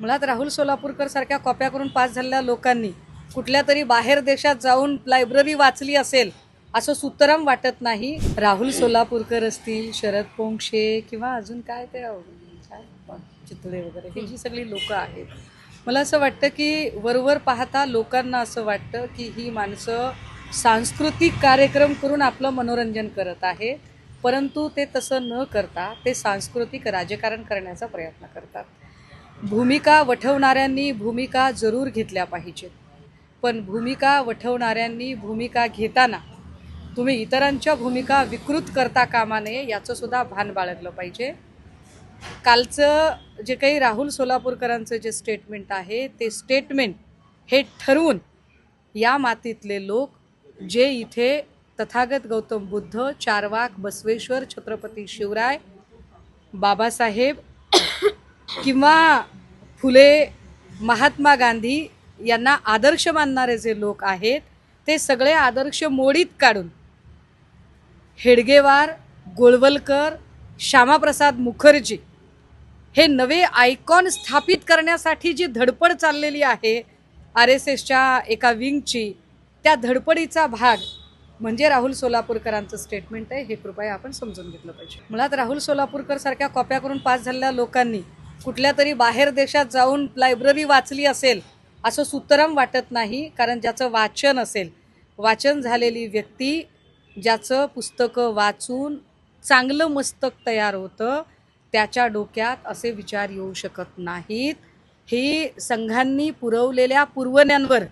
मुळात राहुल सोलापूरकर सारख्या कॉप्या करून पास झालेल्या लोकांनी कुठल्या तरी बाहेर देशात जाऊन लायब्ररी वाचली असेल असं सुतराम वाटत नाही. राहुल सोलापूरकर असतील शरद पोंक्षे किंवा अजून काय ते चितळे वगैरे ही जी सगळी लोकं आहेत. मला असं वाटतं की वरवर पाहता लोकांना असं वाटतं की ही माणसं सांस्कृतिक कार्यक्रम करून आपलं मनोरंजन करत आहे परंतु ते तसं न करता ते सांस्कृतिक राजकारण करण्याचा प्रयत्न करतात. भूमिका वठवणाऱ्यांनी भूमिका जरूर घेतल्या पाहिजेत. पण भूमिका वठवणाऱ्यांनी भूमिका घेताना तुम्ही इतरांच्या भूमिका विकृत करता कामा नये याचंसुद्धा भान बाळगलं पाहिजे. कालचं जे काही राहुल सोलापूरकरांचं जे स्टेटमेंट आहे ते स्टेटमेंट हे ठरवून या मातीतले लोक जे इथे तथागत गौतम बुद्ध चारवाक बसवेश्वर छत्रपती शिवराय बाबासाहेब किंवा फुले महात्मा गांधी यांना आदर्श मानणारे जे लोक आहेत ते सगळे आदर्श मोडीत काढून हेडगेवार गोळवलकर श्यामाप्रसाद मुखर्जी हे नवे आयकॉन स्थापित करण्यासाठी जी धडपड चाललेली आहे आर एस एसच्या एका विंगची त्या धडपडीचा भाग म्हणजे राहुल सोलापूरकरांचं स्टेटमेंट आहे हे कृपया आपण समजून घेतलं पाहिजे. मुळात राहुल सोलापूरकर सारख्या कॉप्या करून पास झालेल्या लोकांनी कुठल्या तरी बाहेर देशात जाऊन लायब्ररी वाचली असेल असं सुतराम वाटत नाही कारण ज्याचं वाचन असेल वाचन झालेली व्यक्ती ज्याचं पुस्तकं वाचून चांगलं मस्तक तयार होतं त्याच्या डोक्यात असे विचार येऊ शकत नाहीत. ही संघांनी पुरवलेल्या पुरवण्यांवर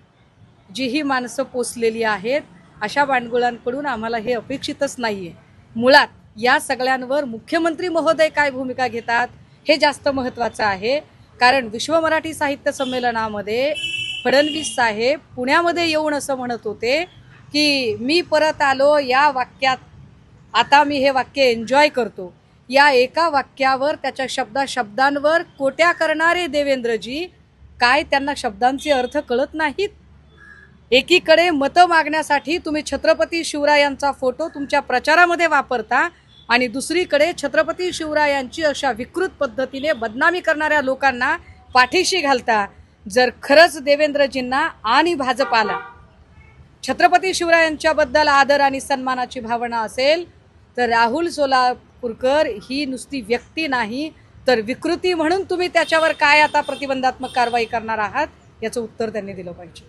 जी ही माणसं पोचलेली आहेत. अशा बांडगुळांकडून आम्हाला हे अपेक्षितच नाही आहे मुळात या सगळ्यांवर मुख्यमंत्री महोदय काय भूमिका घेतात? हे जास्त महत्त्वाचं आहे. कारण विश्व मराठी साहित्य संमेलनामध्ये फडणवीस साहेब पुण्यामध्ये येऊन असं म्हणत होते की मी परत आलो या वाक्यात. आता मी हे वाक्य एन्जॉय करतो. या एका वाक्यावर त्याच्या शब्दा शब्दांवर कोट्या करणारे देवेंद्रजी काय त्यांना शब्दांचे अर्थ कळत नाहीत? एकीकडे मतं मागण्यासाठी तुम्ही छत्रपती शिवरायांचा फोटो तुमच्या प्रचारामध्ये वापरता आणि दुसरीकडे छत्रपती शिवरायांची अशा विकृत पद्धतीने बदनामी करणाऱ्या लोकांना पाठीशी घालता जर खरंच देवेंद्रजींना आणि भाजपाला छत्रपती शिवरायांच्याबद्दल आदर आणि सन्मानाची भावना असेल तर राहुल सोलापूरकर ही नुसती व्यक्ती नाही तर विकृती म्हणून तुम्ही त्याच्यावर काय आता प्रतिबंधात्मक कारवाई करणार आहात याचं उत्तर त्यांनी दिलं पाहिजे.